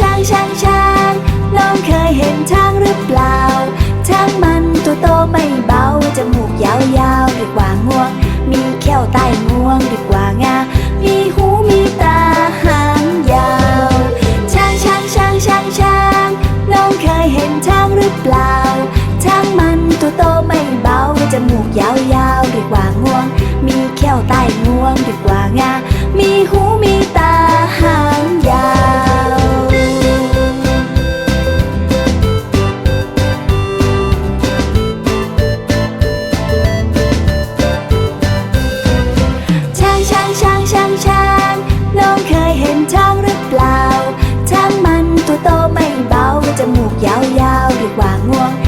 ช้างช้างช้างน้องเคยเห็นช้างหรือเปล่าช้างมันตัวโตไม่เบาจมูกยาวยาวเรือกว่างวง มีเข้วใต้ ว่างวง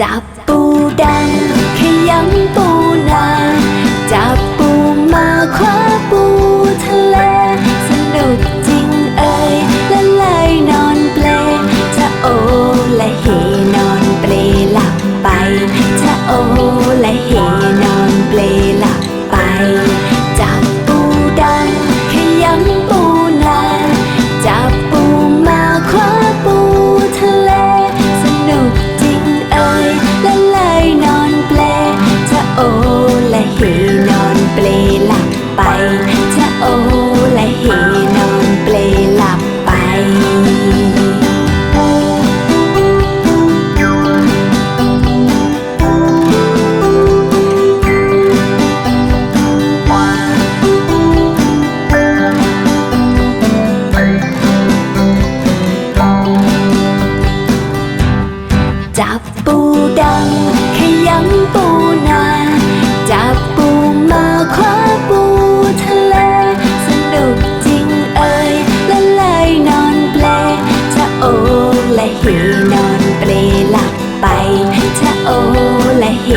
จับปูดังขยำปูนา จับปูมาคว้า มือนอนเปลหลับไปจะโอและเห